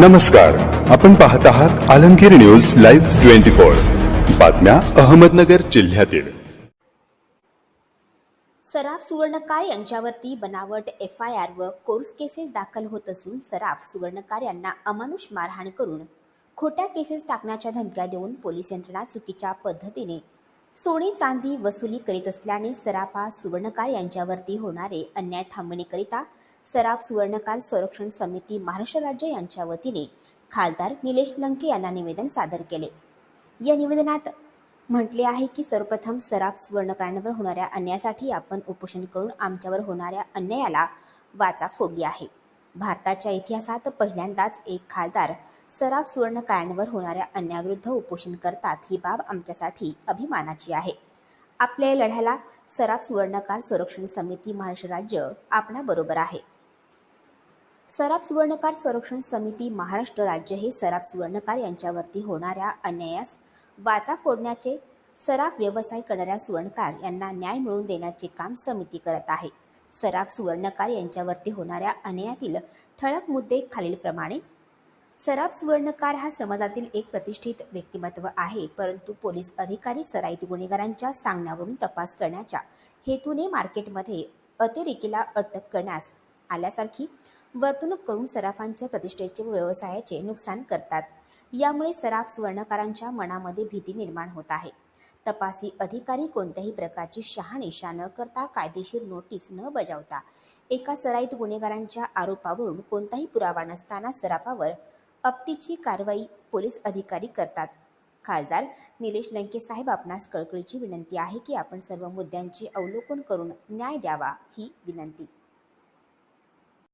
नमस्कार. आपण पाहत आहात Alamgir news live twenty four. बातम्या अहमदनगर जिल्ह्यातील. सराफ सुवर्णकार यांच्यावरती बनावट एफ आय आर व कोर्स केसेस दाखल होत असून सराफ सुवर्णकार यांना अमानुष मारहाण करून खोट्या केसेस टाकण्याच्या धमक्या देऊन पोलीस यंत्रणा चुकीच्या पद्धतीने सोने चांदी वसुली करीत असल्याने सराफा सुवर्णकार यांच्यावरती होणारे अन्याय थांबवण्याकरिता सराफ सुवर्णकार संरक्षण समिती महाराष्ट्र राज्य यांच्या वतीने खासदार निलेश लंके यांना निवेदन सादर केले. या निवेदनात म्हटले आहे की सर्वप्रथम सराफ सुवर्णकारांवर होणाऱ्या अन्यायासाठी आपण उपोषण करून आमच्यावर होणाऱ्या अन्यायाला वाचा फोडली आहे. भारताच्या इतिहासात पहिल्यांदाच एक खासदार सराफ सुवर्णकायांवर होणाऱ्या अन्यायाविरुद्ध उपोषण करतात ही बाब आमच्यासाठी अभिमानाची आहे. आपल्या या लढ्याला सराफ सुवर्णकार संरक्षण समिती महाराष्ट्र राज्य आपणाबरोबर आहे. सराफ सुवर्णकार संरक्षण समिती महाराष्ट्र राज्य हे सराफ सुवर्णकार यांच्यावरती होणाऱ्या अन्यायास वाचा फोडण्याचे सराफ व्यवसाय करणाऱ्या सुवर्णकार यांना न्याय मिळवून देण्याचे काम समिती करत आहे. सराफ सुवर्णकार यांच्यावरती होणाऱ्या अन्यायातील ठळक मुद्दे खालीलप्रमाणे सराफ सुवर्णकार हा समाजातील एक प्रतिष्ठित व्यक्तिमत्व आहे परंतु पोलीस अधिकारी सराईत गुन्हेगारांच्या सांगण्यावरून तपास करण्याच्या हेतूने मार्केटमध्ये अतिरेकीला अटक करण्यास आल्यासारखी वर्तणूक करून सराफांच्या प्रतिष्ठेचे व व्यवसायाचे नुकसान करतात. यामुळे सराफ सुवर्णकारांच्या मनामध्ये भीती निर्माण होत आहे. तपासी अधिकारी कोणत्याही प्रकारची शहानिशा न करता कायदेशीर नोटीस न बजावता एका सराईत गुन्हेगारांच्या आरोपावरून कोणताही पुरावा नसताना सराफावर अप्तीची कारवाई पोलीस अधिकारी करतात. खासदार निलेश लंके साहेब आपणास कळकळीची विनंती आहे की आपण सर्व मुद्द्यांचे अवलोकन करून न्याय द्यावा ही विनंती.